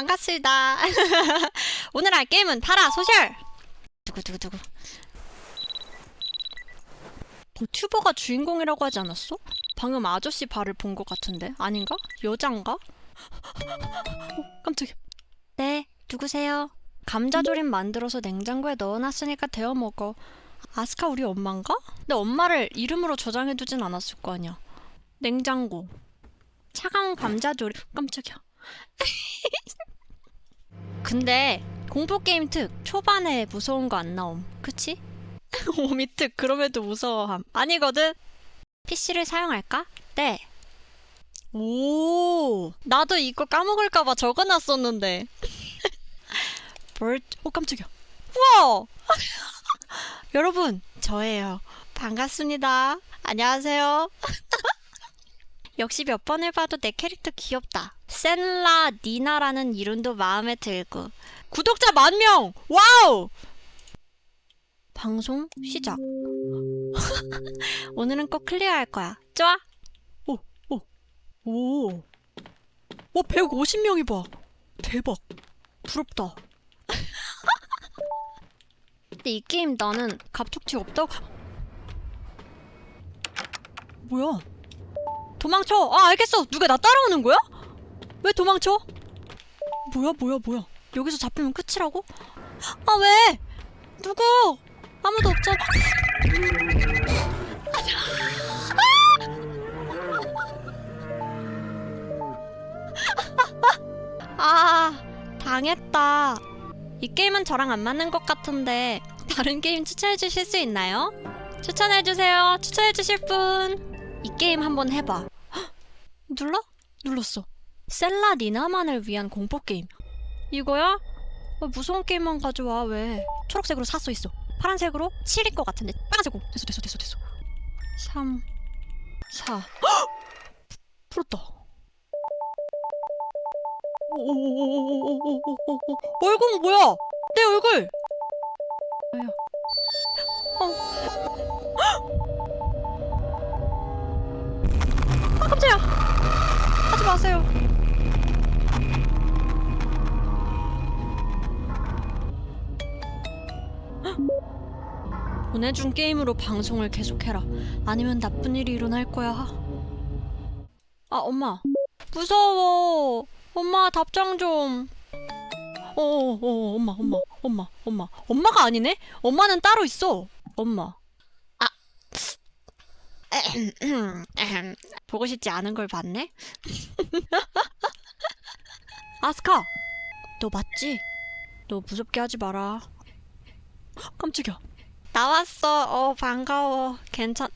반갑습니다. 오늘 할 게임은 파라 소셜. 두구 두구 두구. 뭐 튜버가 주인공이라고 하지 않았어? 방금 아저씨 발을 본 것 같은데 아닌가? 여잔가? 어, 깜짝이야. 네, 누구세요? 감자조림 만들어서 냉장고에 넣어놨으니까 데워 먹어. 아스카 우리 엄마인가? 근데 엄마를 이름으로 저장해두진 않았을 거 아니야. 냉장고. 차가운 감자조림. 깜짝이야. 근데 공포 게임 특 초반에 무서운 거 안 나옴. 그치? 오미 특 그럼에도 무서워함. 아니거든. PC를 사용할까? 네. 오, 나도 이거 까먹을까봐 적어놨었는데. 벌, 오 깜짝이야. 우와! 여러분, 저예요. 반갑습니다. 안녕하세요. 역시 몇 번을 봐도 내 캐릭터 귀엽다. 센라 니나라는 이름도 마음에 들고. 구독자 만 명! 와우! 방송 시작. 오늘은 꼭 클리어할 거야. 좋아? 오, 오, 오. 와, 150명이 봐. 대박. 부럽다. 근데 이 게임 나는 갑툭튀 없다고. 뭐야? 도망쳐. 아, 알겠어. 누가 나 따라오는 거야? 왜 도망쳐? 뭐야, 뭐야, 뭐야. 여기서 잡히면 끝이라고? 아, 왜? 누구? 아무도 없잖아. 아, 당했다. 이 게임은 저랑 안 맞는 것 같은데 다른 게임 추천해 주실 수 있나요? 추천해 주세요. 추천해 주실 분. 이 게임 한번 해봐. 헉, 눌러? 눌렀어. 셀라 니나만을 위한 공포 게임. 이거야? 어, 무서운 게임만 가져와 왜? 초록색으로 샀어 있어. 파란색으로 7일 것 같은데 빨간색으로 됐어 됐어 됐어 됐어. 3 4 풀었다. 오오오오오오오오오 얼굴 뭐야? 내 얼굴. 뭐야? 어. 깜짝이야. 하지 마세요. 보내준 게임으로 방송을 계속해라. 아니면 나쁜 일이 일어날 거야. 아 엄마 무서워. 엄마 답장 좀. 어어어 어, 엄마 엄마 엄마 엄마 엄마가 아니네? 엄마는 따로 있어. 엄마. 아. 보고 싶지 않은 걸 봤네. 아스카, 너 맞지? 너 무섭게 하지 마라. 깜짝이야. 나왔어. 어 반가워. 괜찮?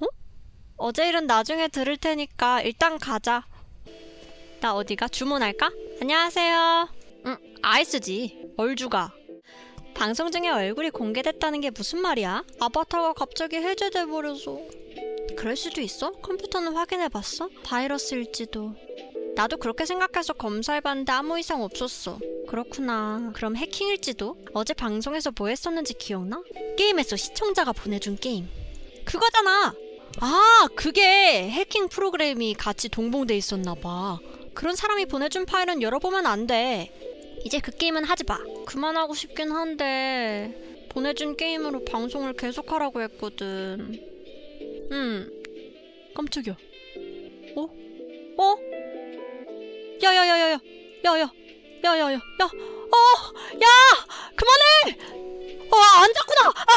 어? 어제 일은 나중에 들을 테니까 일단 가자. 나 어디가? 주문할까? 안녕하세요. 응, 아이스지. 얼주가. 방송 중에 얼굴이 공개됐다는 게 무슨 말이야? 아바타가 갑자기 해제돼 버려서. 그럴 수도 있어? 컴퓨터는 확인해 봤어? 바이러스일지도. 나도 그렇게 생각해서 검사해봤는데 아무 이상 없었어. 그렇구나. 그럼 해킹일지도? 어제 방송에서 뭐 했었는지 기억나? 게임에서 시청자가 보내준 게임. 그거잖아! 아, 그게 해킹 프로그램이 같이 동봉돼 있었나 봐. 그런 사람이 보내준 파일은 열어보면 안 돼. 이제 그 게임은 하지 마. 그만하고 싶긴 한데 보내준 게임으로 방송을 계속하라고 했거든. 음. 깜짝이야. 어? 어? 야야야야야. 야야. 야야야. 야. 어! 야! 그만해! 어, 안 잡구나! 아!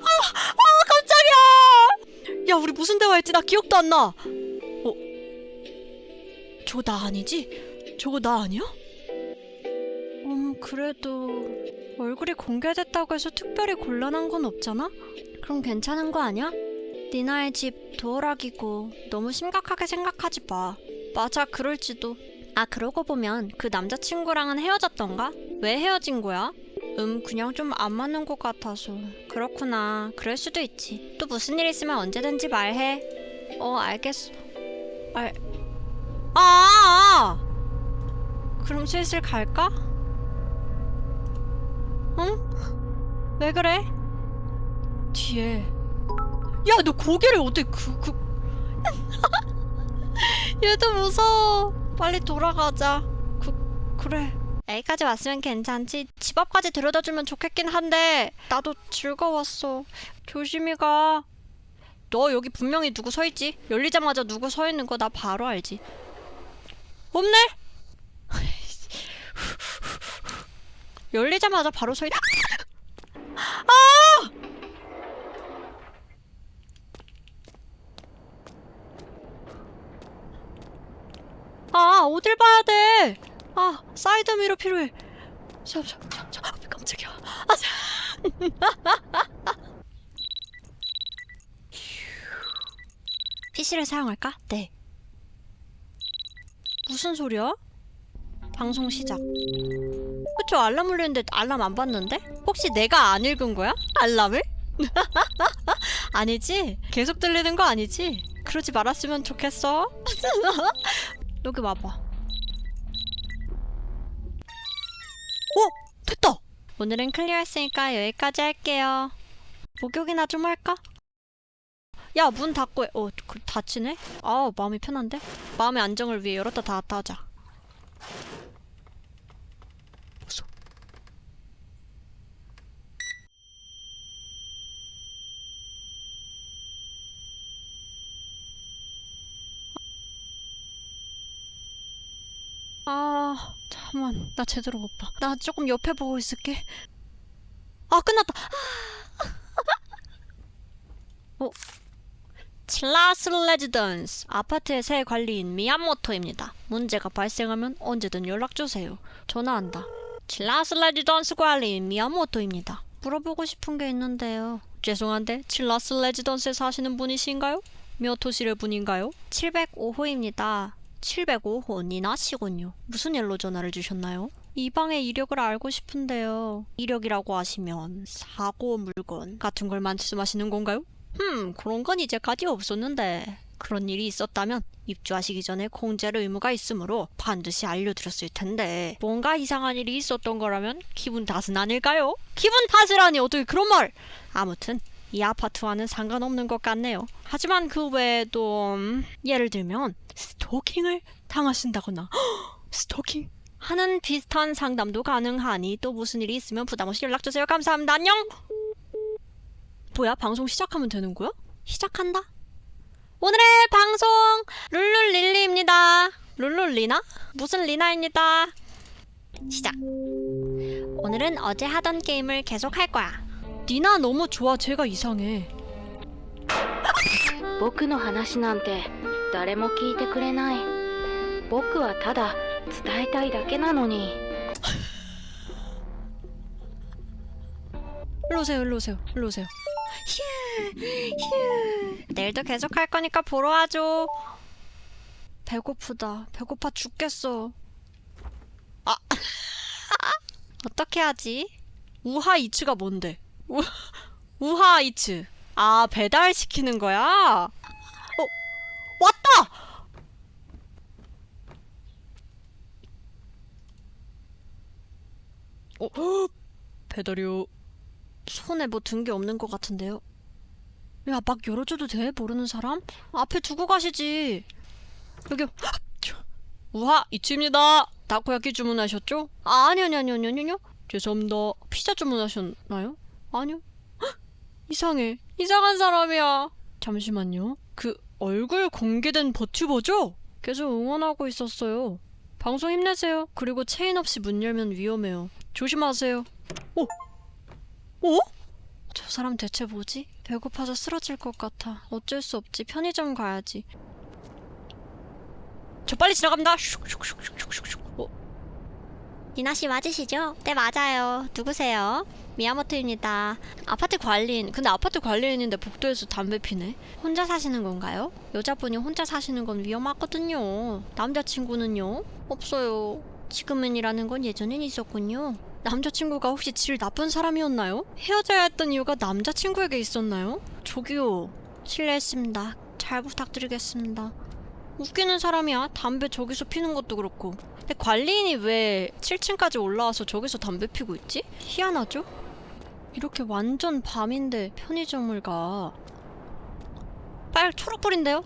아! 아, 깜짝이야! 야, 우리 무슨 대화했지? 나 기억도 안 나. 어? 저거 나 아니지? 저거 나 아니야? 음, 그래도 얼굴이 공개됐다고 해서 특별히 곤란한 건 없잖아? 그럼 괜찮은 거 아니야? 니나의 집 도어락이고 너무 심각하게 생각하지 마. 맞아, 그럴지도. 아, 그러고 보면 그 남자친구랑은 헤어졌던가? 왜 헤어진 거야? 음, 그냥 좀 안 맞는 것 같아서. 그렇구나. 그럴 수도 있지. 또 무슨 일 있으면 언제든지 말해. 어, 알겠어. 알... 아, 아, 아! 그럼 슬슬 갈까? 응? 왜 그래? 뒤에. 야, 너 고개를 어떻게 그, 그. 얘도 무서워. 빨리 돌아가자. 그, 그래. 여기까지 왔으면 괜찮지. 집 앞까지 데려다 주면 좋겠긴 한데 나도 즐거웠어. 조심히 가. 너 여기 분명히 누구 서 있지? 열리자마자 누구 서 있는 거 나 바로 알지. 없네. 열리자마자 바로 서 있. 아! 아, 어딜 봐야 돼? 아, 사이드 미러 필요해. 잠, 잠, 잠, 잠, 깜짝이야. 아, 잠. PC를 사용할까? 네. 무슨 소리야? 방송 시작. 그쵸, 알람 울리는데 알람 안 받는데? 혹시 내가 안 읽은 거야? 알람을? 아니지? 계속 들리는 거 아니지? 그러지 말았으면 좋겠어. 여기 와봐. 어? 됐다! 오늘은 클리어 했으니까 여기까지 할게요. 목욕이나 좀 할까? 야, 문 닫고 해. 어, 그, 닫히네? 아우, 마음이 편한데? 마음의 안정을 위해 열었다 닫았다 하자. 아, 잠깐만. 나 제대로 못 봐. 나 조금 옆에 보고 있을게. 아, 끝났다. 어? 칠라스 레지던스 아파트의 새 관리인 미야모토입니다. 문제가 발생하면 언제든 연락 주세요. 전화한다. 칠라스 레지던스 관리인 미야모토입니다. 물어보고 싶은 게 있는데요. 죄송한데 칠라스 레지던스에 사시는 분이신가요? 미오토시의 분인가요? 705호입니다. 705호 니 나시군요. 무슨 일로 전화를 주셨나요? 이 방의 이력을 알고 싶은데요. 이력이라고 하시면 사고 물건 같은 걸 말씀하시는 건가요? 흠, 그런 건 이제까지 없었는데 그런 일이 있었다면 입주하시기 전에 공제할 의무가 있으므로 반드시 알려드렸을 텐데 뭔가 이상한 일이 있었던 거라면 기분 탓은 아닐까요? 기분 탓이라니 어떻게 그런 말! 아무튼 이 아파트와는 상관없는 것 같네요. 하지만 그 외에도 음, 예를 들면 스토킹을 당하신다거나 스토킹 하는 비슷한 상담도 가능하니 또 무슨 일이 있으면 부담 없이 연락 주세요. 감사합니다. 안녕. 뭐야? 방송 시작하면 되는 거야? 시작한다. 오늘의 방송 룰룰릴리입니다. 룰룰리나? 무슨 리나입니다. 시작. 오늘은 어제 하던 게임을 계속 할 거야. 니나 너무 좋아. 쟤가 이상해. 僕の話なんて誰も聞いてくれない僕はただ伝えたいだけなのに 일로 오세요. 일로 오세요. 일로 오세요. 휴, 휴. 내일도 계속 할 거니까 보러 와줘. 배고프다. 배고파 죽겠어. 아, 어떻게 하지? 우하 이츠가 뭔데? 우, 우하 이츠. 아, 배달 시키는 거야? 어, 왔다! 어, 배달이요. 손에 뭐 든 게 없는 것 같은데요? 야, 막 열어줘도 돼? 모르는 사람? 앞에 두고 가시지. 여기, 우하, 이츠입니다. 다코야키 주문하셨죠? 아, 아니, 아니, 아니, 아니, 아니, 아니요. 죄송합니다. 피자 주문하셨나요? 아니요. 헉, 이상해. 이상한 사람이야. 잠시만요. 그, 얼굴 공개된 버튜버죠? 계속 응원하고 있었어요. 방송 힘내세요. 그리고 체인 없이 문 열면 위험해요. 조심하세요. 오! 어? 저 사람 대체 뭐지? 배고파서 쓰러질 것 같아. 어쩔 수 없지. 편의점 가야지. 저 빨리 지나갑니다. 슉슉슉슉슉슉. 어? 이나 씨 맞으시죠? 네 맞아요. 누구세요? 미야모토입니다. 아파트 관리인. 근데 아파트 관리인인데 복도에서 담배 피네. 혼자 사시는 건가요? 여자분이 혼자 사시는 건 위험하거든요. 남자친구는요? 없어요. 지금은이라는 건 예전엔 있었군요. 남자친구가 혹시 질 나쁜 사람이었나요? 헤어져야 했던 이유가 남자친구에게 있었나요? 저기요. 실례했습니다. 잘 부탁드리겠습니다. 웃기는 사람이야. 담배 저기서 피는 것도 그렇고. 근데 관리인이 왜 7층까지 올라와서 저기서 담배 피고 있지? 희한하죠? 이렇게 완전 밤인데 편의점을 가. 빨 초록불인데요?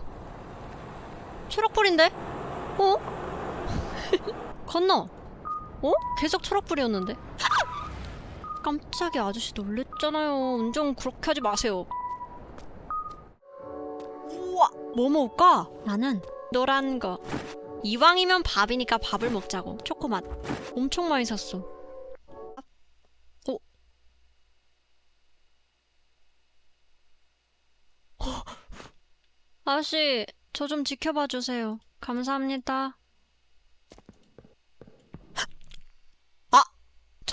초록불인데? 어? 건너. 어? 계속 초록불이었는데? 깜짝이야 아저씨 놀랬잖아요 운전 그렇게 하지 마세요 우와 뭐 먹을까? 나는 노란 거 이왕이면 밥이니까 밥을 먹자고 초코맛 엄청 많이 샀어 어? 어? 아저씨 저 좀 지켜봐 주세요 감사합니다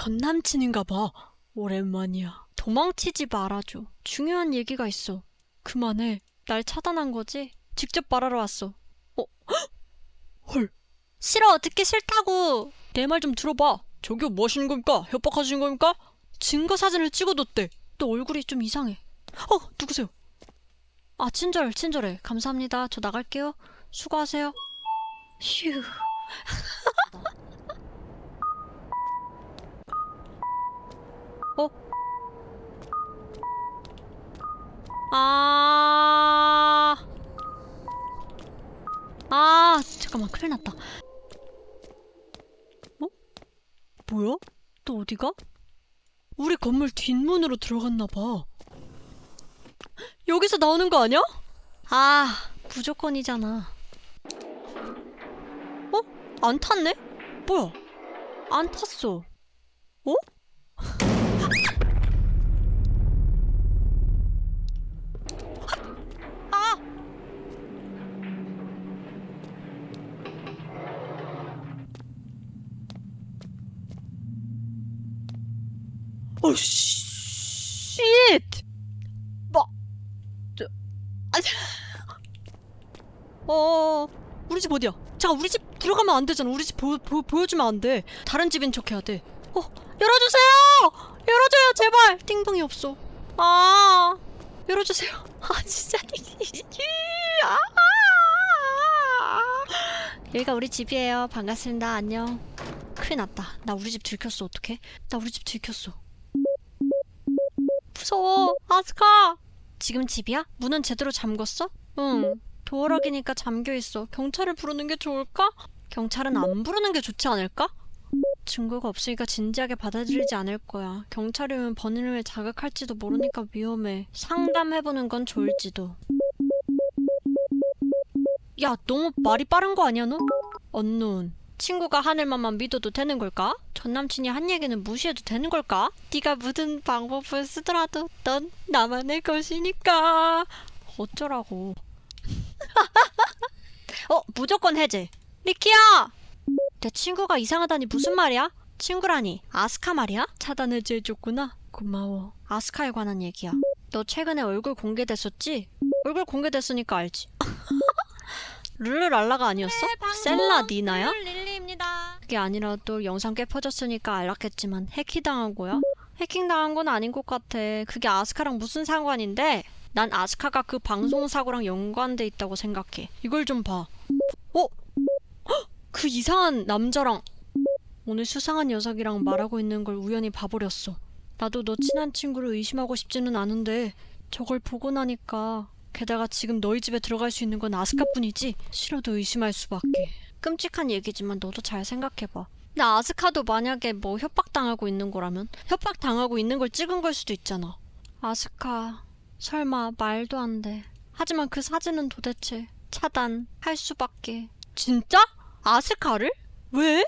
전 남친인가 봐. 오랜만이야. 도망치지 말아줘. 중요한 얘기가 있어. 그만해. 날 차단한 거지? 직접 말하러 왔어. 어? 헉! 헐. 싫어. 듣기 싫다고. 내 말 좀 들어봐. 저기요 뭐 하시는 겁니까? 협박하시는 겁니까? 증거 사진을 찍어뒀대. 또 얼굴이 좀 이상해. 어, 누구세요? 아, 친절, 친절해. 감사합니다. 저 나갈게요. 수고하세요. 휴. 아. 아, 잠깐만, 큰일 났다. 어? 뭐야? 또 어디가? 우리 건물 뒷문으로 들어갔나 봐. 여기서 나오는 거 아니야? 아, 무조건이잖아. 어? 안 탔네? 뭐야? 안 탔어. 어? 아! 오, 쉣! 뭐, 저, 아니, 어, 우리 집 어디야? 잠깐, 우리 집 들어가면 안 되잖아. 우리 집 보, 보, 보여주면 안 돼. 다른 집인 척 해야 돼. 어, 열어주세요! 열어줘요, 제발! 띵동이 없어. 아, 열어주세요. 아, 진짜. 아! 여기가 우리 집이에요. 반갑습니다. 안녕. 큰일 났다. 나 우리 집 들켰어. 어떡해? 나 우리 집 들켰어. 무서워. 아스카. 지금 집이야? 문은 제대로 잠궜어? 응. 도어락이니까 잠겨 있어. 경찰을 부르는 게 좋을까? 경찰은 안 부르는 게 좋지 않을까? 증거가 없으니까 진지하게 받아들이지 않을 거야. 경찰이 오면 범인을 자극할지도 모르니까 위험해. 상담해보는 건 좋을지도. 야, 너무 말이 빠른 거 아니야, 너? 언론. 친구가 하늘만만 믿어도 되는 걸까? 전 남친이 한 얘기는 무시해도 되는 걸까? 네가 무슨 방법을 쓰더라도 넌 나만의 것이니까. 어쩌라고. 어, 무조건 해제. 리키야! 내 친구가 이상하다니 무슨 말이야? 친구라니 아스카 말이야? 차단 해제해줬구나. 고마워. 아스카에 관한 얘기야. 너 최근에 얼굴 공개됐었지? 얼굴 공개됐으니까 알지. 룰루랄라가 아니었어? 셀라 니나야? 그게 아니라 또 영상 꽤 퍼졌으니까 알았겠지만 해킹당하고요? 해킹당한 건 아닌 것 같아. 그게 아스카랑 무슨 상관인데? 난 아스카가 그 방송 사고랑 연관돼 있다고 생각해. 이걸 좀 봐. 어? 헉! 그 이상한 남자랑 오늘 수상한 녀석이랑 말하고 있는 걸 우연히 봐버렸어. 나도 너 친한 친구를 의심하고 싶지는 않은데 저걸 보고 나니까 게다가 지금 너희 집에 들어갈 수 있는 건 아스카뿐이지 싫어도 의심할 수밖에. 끔찍한 얘기지만 너도 잘 생각해봐. 나 아스카도 만약에 뭐 협박당하고 있는 거라면 협박당하고 있는 걸 찍은 걸 수도 있잖아. 아스카 설마 말도 안 돼. 하지만 그 사진은 도대체 차단할 수밖에. 진짜? 아스카를? 왜?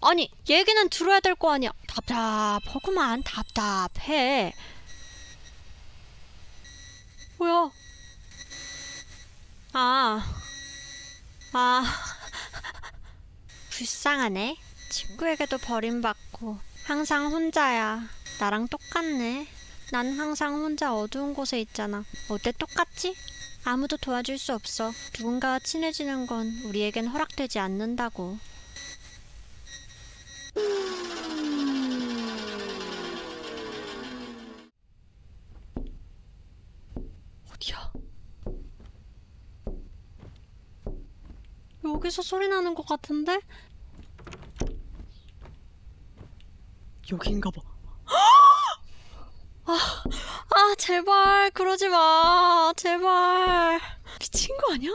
아니 얘기는 들어야 될 거 아니야. 답답하구만 답답해. 뭐야? 아, 아, 불쌍하네. 친구에게도 버림받고 항상 혼자야. 나랑 똑같네. 난 항상 혼자 어두운 곳에 있잖아. 어때 똑같지? 아무도 도와줄 수 없어. 누군가와 친해지는 건 우리에겐 허락되지 않는다고. 어디야? 여기서 소리 나는 것 같은데? 여긴가 봐. 아, 아, 제발, 그러지 마. 제발. 미친 거 아니야?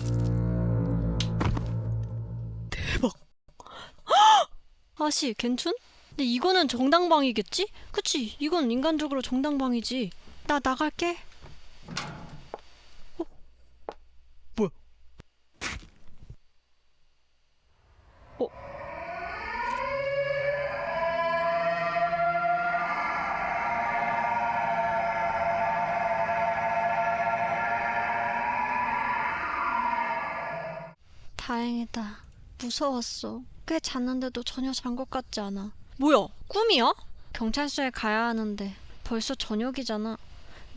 찔러. 대박. 아씨, 괜춘? 근데 이거는 정당방이겠지? 그치? 이건 인간적으로 정당방이지. 나 나갈게. 무서웠어. 꽤 잤는데도 전혀 잔 것 같지 않아. 뭐야? 꿈이야? 경찰서에 가야 하는데 벌써 저녁이잖아.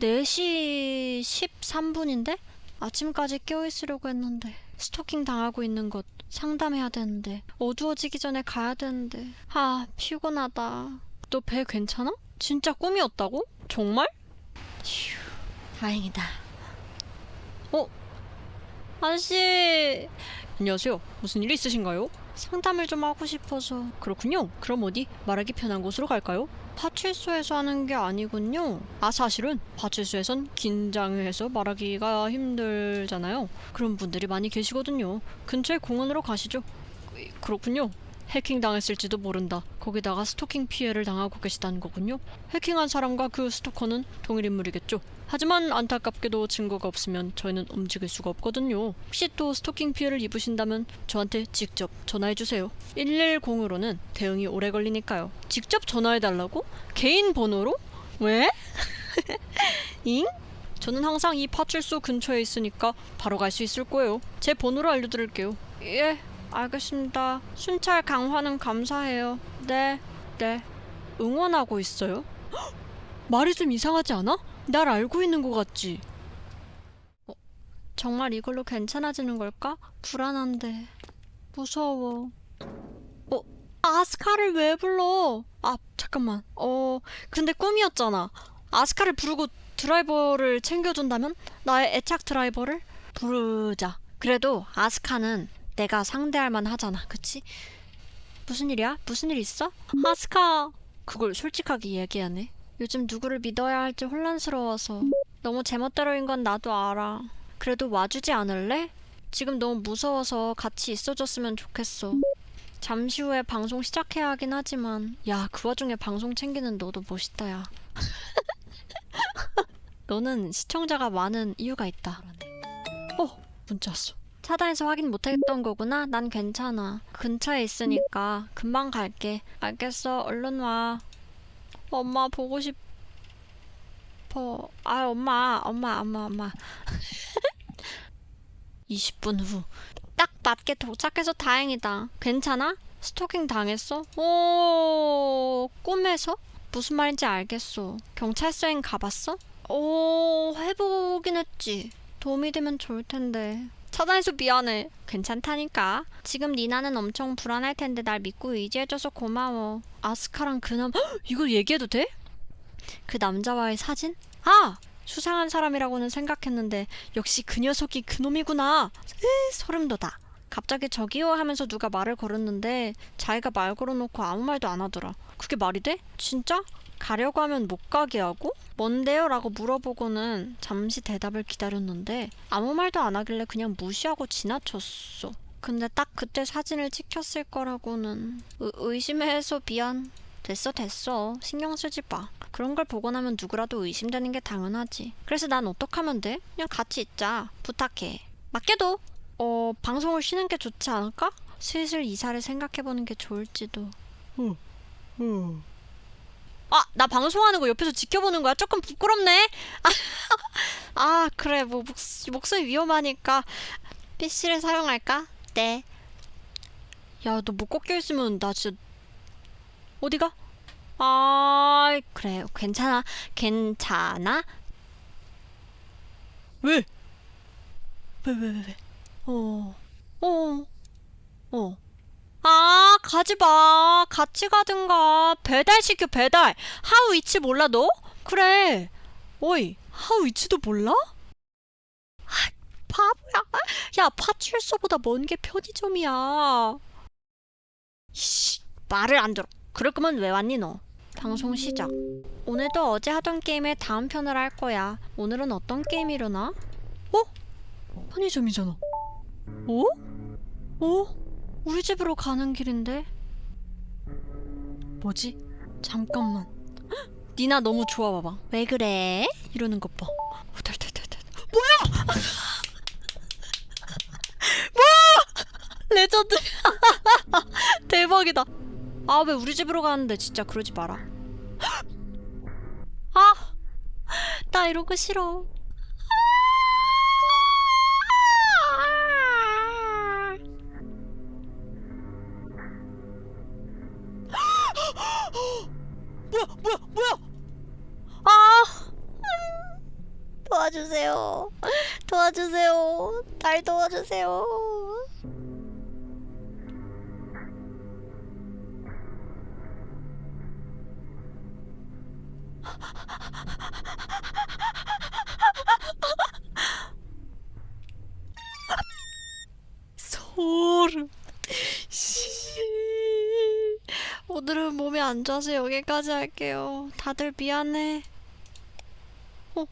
4시 13분인데? 아침까지 깨어있으려고 했는데 스토킹 당하고 있는 것 상담해야 되는데 어두워지기 전에 가야 되는데 아 피곤하다. 너 배 괜찮아? 진짜 꿈이었다고? 정말? 휴 다행이다. 어? 아저씨 안녕하세요. 무슨 일 있으신가요? 상담을 좀 하고 싶어서 그렇군요. 그럼 어디 말하기 편한 곳으로 갈까요? 파출소에서 하는 게 아니군요. 아 사실은 파출소에선 긴장해서 말하기가 힘들잖아요. 그런 분들이 많이 계시거든요. 근처에 공원으로 가시죠. 그렇군요. 해킹 당했을지도 모른다. 거기다가 스토킹 피해를 당하고 계시다는 거군요. 해킹한 사람과 그 스토커는 동일 인물이겠죠. 하지만 안타깝게도 증거가 없으면 저희는 움직일 수가 없거든요. 혹시 또 스토킹 피해를 입으신다면 저한테 직접 전화해 주세요. 110으로는 대응이 오래 걸리니까요. 직접 전화해 달라고? 개인 번호로? 왜? 잉? 저는 항상 이 파출소 근처에 있으니까 바로 갈 수 있을 거예요. 제 번호로 알려드릴게요. 예, 알겠습니다. 순찰 강화는 감사해요. 네, 네. 응원하고 있어요? 헉! 말이 좀 이상하지 않아? 날 알고 있는 것 같지? 어, 정말 이걸로 괜찮아지는 걸까? 불안한데. 무서워. 어, 아스카를 왜 불러? 아, 잠깐만. 어, 근데 꿈이었잖아. 아스카를 부르고 드라이버를 챙겨준다면? 나의 애착 드라이버를? 부르자. 그래도 아스카는 내가 상대할 만 하잖아. 그치? 무슨 일이야? 무슨 일 있어? 아스카! 그걸 솔직하게 얘기하네. 요즘 누구를 믿어야 할지 혼란스러워서. 너무 제멋대로인 건 나도 알아. 그래도 와주지 않을래? 지금 너무 무서워서 같이 있어줬으면 좋겠어. 잠시 후에 방송 시작해야 하긴 하지만 야 그 와중에 방송 챙기는 너도 멋있다 야 너는 시청자가 많은 이유가 있다 어 문자 왔어 차단해서 확인 못했던 거구나 난 괜찮아 근처에 있으니까 금방 갈게 알겠어 얼른 와 엄마 보고 싶어 아 엄마 엄마 엄마 엄마 20분 후 딱 맞게 도착해서 다행이다. 괜찮아? 스토킹 당했어? 오, 꿈에서? 무슨 말인지 알겠어. 경찰서엔 가봤어? 오, 해보긴 했지. 도움이 되면 좋을 텐데. 차단해서 미안해. 괜찮다니까. 지금 니나는 엄청 불안할 텐데 날 믿고 의지해줘서 고마워. 아스카랑 그남 헉, 이거 얘기해도 돼? 그 남자와의 사진? 아! 수상한 사람이라고는 생각했는데 역시 그 녀석이 그놈이구나. 으, 소름 돋아. 갑자기 저기요 하면서 누가 말을 걸었는데 자기가 말 걸어놓고 아무 말도 안 하더라. 그게 말이 돼? 진짜? 가려고 하면 못 가게 하고? 뭔데요? 라고 물어보고는 잠시 대답을 기다렸는데 아무 말도 안 하길래 그냥 무시하고 지나쳤어. 근데 딱 그때 사진을 찍혔을 거라고는 의, 의심해서 미안. 됐어 됐어. 신경 쓰지 마. 그런 걸 보고 나면 누구라도 의심되는 게 당연하지. 그래서 난 어떡하면 돼? 그냥 같이 있자. 부탁해. 맡겨도. 어, 방송을 쉬는 게 좋지 않을까? 슬슬 이사를 생각해보는 게 좋을지도. 아, 나 방송하는 거 옆에서 지켜보는 거야? 조금 부끄럽네? 아, 그래. 뭐, 목, 목소리 위험하니까. PC를 사용할까? 네. 야, 너못 꺾여 있으면 나 진짜. 어디가? 아, 그래. 괜찮아. 괜찮아? 왜? 왜, 왜, 왜, 왜? 어, 어, 어. 아, 가지 마. 같이 가든가. 배달 시켜, 배달. 하우 이치 몰라, 너? 그래. 어이, 하우 이치도 몰라? 아, 바보야. 야, 파출소보다 먼 게 편의점이야. 씨, 말을 안 들어. 그럴 거면 왜 왔니, 너? 방송 시작. 오늘도 어제 하던 게임의 다음 편을 할 거야. 오늘은 어떤 게임이려나? 어? 편의점이잖아. 어? 어? 우리 집으로 가는 길인데? 뭐지? 잠깐만. 헉, 니나 너무 좋아 봐봐. 왜 그래? 이러는 것 봐. 어. 뭐야? 뭐야? 레전드. 대박이다. 아, 왜 우리 집으로 가는데 진짜 그러지 마라. 아, 나 이런 거 싫어. 날 도와주세요. 소름. 씨. 오늘은 몸이 안 좋아서 여기까지 할게요. 다들 미안해. 어?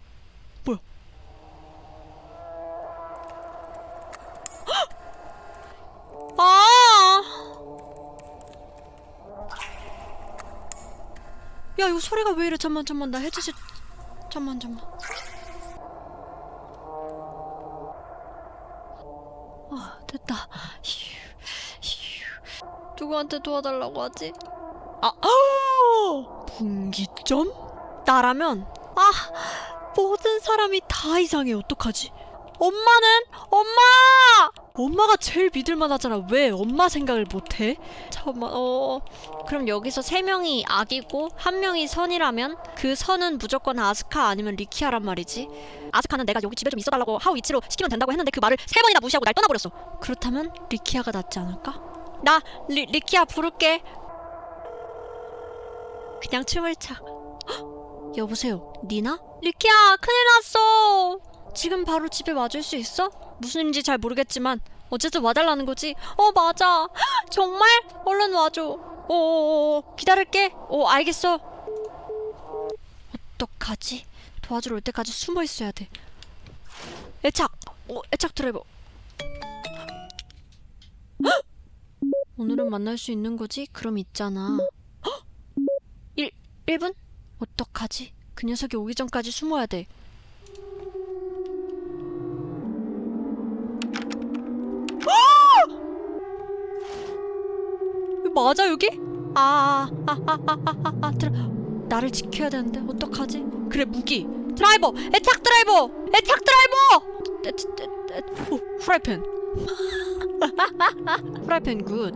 뭐야? 헉! 아! 야, 이거 소리가 왜 이래? 잠만, 잠만. 나 해주시. 잠만, 잠만. 아, 됐다. 휴, 휴. 누구한테 도와달라고 하지? 아, 아! 분기점? 나라면 아 모든 사람이 다 이상해 어떡하지? 엄마는 엄마! 엄마가 제일 믿을만 하잖아. 왜 엄마 생각을 못해? 잠깐만. 어 그럼 여기서 세 명이 악이고 한 명이 선이라면 그 선은 무조건 아스카 아니면 리키아란 말이지. 아스카는 내가 여기 집에 좀 있어달라고 하우 이치로 시키면 된다고 했는데 그 말을 세 번이나 무시하고 날 떠나버렸어. 그렇다면 리키아가 낫지 않을까? 나 리, 리키아 부를게. 그냥 춤을 춰. 헉, 여보세요, 니나? 리키야, 큰일 났어. 지금 바로 집에 와줄 수 있어? 무슨 일인지 잘 모르겠지만 어쨌든 와달라는 거지. 어, 맞아. 헉, 정말? 얼른 와줘. 어어어, 기다릴게. 어, 알겠어. 어떡하지? 도와주러 올 때까지 숨어 있어야 돼. 애착. 어, 애착 드라이버. 헉! 오늘은 만날 수 있는 거지? 그럼 있잖아. 1, 1분? 어떡하지? 그 녀석이 오기 전까지 숨어야 돼. 맞아 여기? 아, 아, 아, 아, 아, 아, 아, 드라... 나를 지켜야 되는데 어떡하지? 그래 무기. 드라이버! 애착 드라이버! 애착 드라이버! 후라이팬. 후라이팬 굿.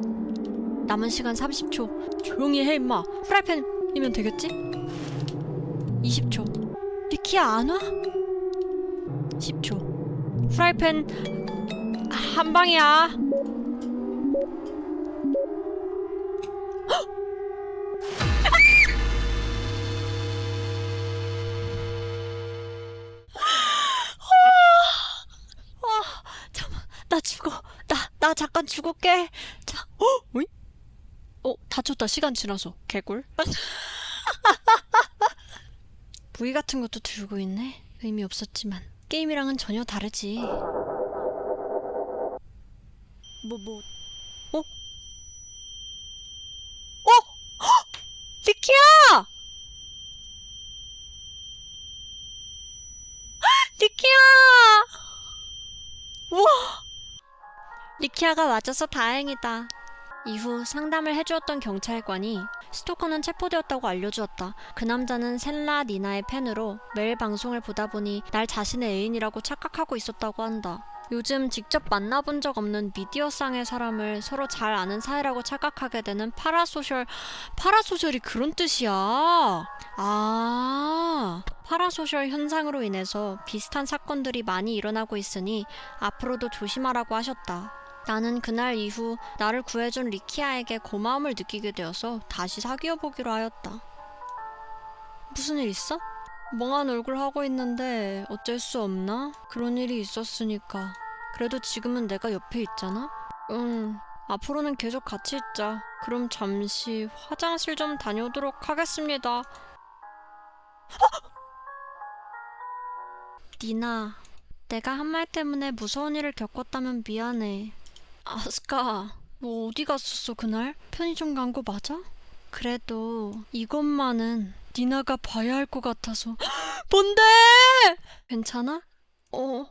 남은 시간 30초. 조용히 해 임마. 후라이팬이면 되겠지? 20초. 리키야 안 와? 10초. 후라이팬 한 방이야 잠깐 죽을게 자 어? 어이? 어 다쳤다 시간 지나서 개꿀 부위 같은 것도 들고 있네 의미 없었지만 게임이랑은 전혀 다르지 뭐 뭐 어? 어? 헉! 리키야! 리키야! 우와! 리키아가 맞아서 다행이다. 이후 상담을 해주었던 경찰관이 스토커는 체포되었다고 알려주었다. 그 남자는 셀라 니나의 팬으로 매일 방송을 보다 보니 날 자신의 애인이라고 착각하고 있었다고 한다. 요즘 직접 만나본 적 없는 미디어상의 사람을 서로 잘 아는 사이라고 착각하게 되는 파라소셜 파라소셜이 그런 뜻이야. 아, 파라소셜 현상으로 인해서 비슷한 사건들이 많이 일어나고 있으니 앞으로도 조심하라고 하셨다. 나는 그날 이후 나를 구해준 리키아에게 고마움을 느끼게 되어서 다시 사귀어 보기로 하였다. 무슨 일 있어? 멍한 얼굴 하고 있는데 어쩔 수 없나? 그런 일이 있었으니까. 그래도 지금은 내가 옆에 있잖아? 응. 앞으로는 계속 같이 있자. 그럼 잠시 화장실 좀 다녀오도록 하겠습니다. 어! 니나, 내가 한 말 때문에 무서운 일을 겪었다면 미안해. 아스카, 너 어디 갔었어, 그날? 편의점 간 거 맞아? 그래도 이것만은 니나가 봐야 할 것 같아서. 뭔데? 괜찮아? 어.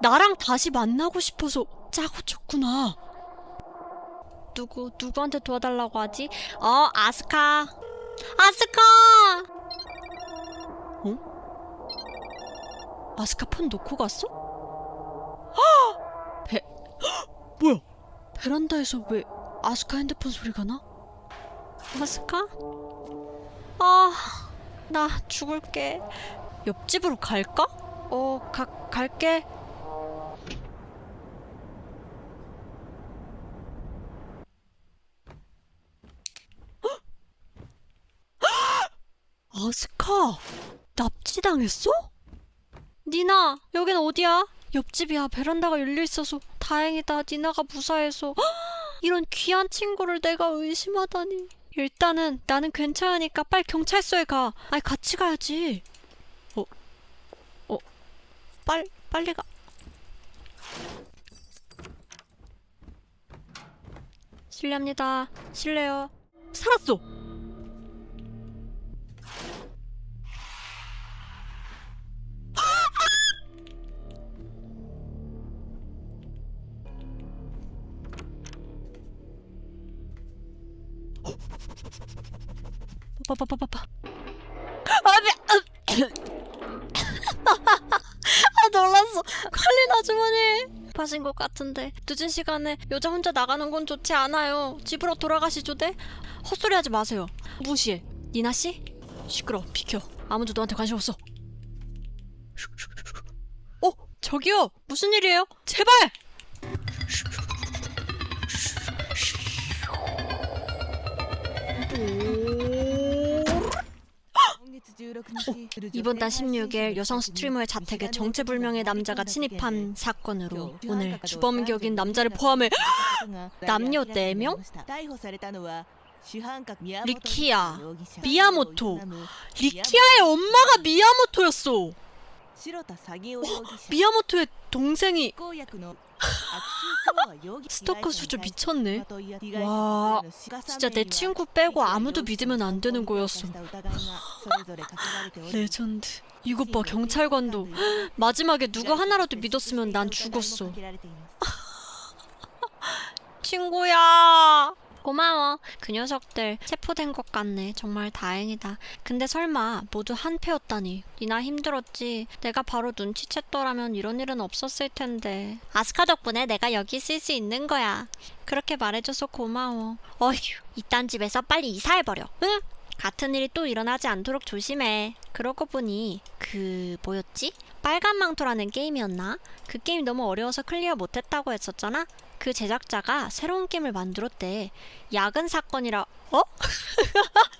나랑 다시 만나고 싶어서 짜고 쳤구나. 누구 누구한테 도와달라고 하지? 어 아스카. 아스카. 어? 아스카 폰 놓고 갔어? 헉! 배 헉! 뭐야? 베란다에서 왜 아스카 핸드폰 소리가 나? 아스카? 아, 나 죽을게. 옆집으로 갈까? 어, 가, 갈게. 아스카, 납치당했어? 니나, 여긴 어디야? 옆집이야. 베란다가 열려 있어서 다행이다. 니나가 무사해서. 이런 귀한 친구를 내가 의심하다니. 일단은 나는 괜찮으니까 빨리 경찰서에 가. 아니 같이 가야지. 어, 어, 빨 빨리 가. 실례합니다. 실례요. 살았어. 빠빠빠빠빠. 아, 미, 아, 놀랐어. 관련 아주머니. 파신 것 같은데 늦은 시간에 여자 혼자 나가는 건 좋지 않아요. 집으로 돌아가시죠, 네? 헛소리 하지 마세요. 무시해. 니나 씨? 시끄러. 비켜. 아무도 너한테 관심 없어. 어, 저기요. 무슨 일이에요? 제발. 이번 달 16일 여성 스트리머의 자택에 정체불명의 남자가 침입한 사건으로 오늘 주범격인 남자를 포함해 남녀 4명? 리키야, 미야모토. 리키아의 엄마가 미야모토였어. 미야모토의 동생이 스토커 수준 미쳤네. 와, 진짜 내 친구 빼고 아무도 믿으면 안 되는 거였어. 레전드. 이것 봐, 경찰관도. 마지막에 누구 하나라도 믿었으면 난 죽었어. 친구야. 고마워. 그 녀석들 체포된 것 같네. 정말 다행이다. 근데 설마 모두 한패였다니. 니나 힘들었지. 내가 바로 눈치챘더라면 이런 일은 없었을 텐데. 아스카 덕분에 내가 여기 있을 수 있는 거야. 그렇게 말해줘서 고마워. 어휴, 이딴 집에서 빨리 이사해버려. 응? 같은 일이 또 일어나지 않도록 조심해. 그러고 보니 그 뭐였지? 빨간 망토라는 게임이었나? 그 게임 너무 어려워서 클리어 못했다고 했었잖아. 그 제작자가 새로운 게임을 만들었대. 야근 사건이라 어?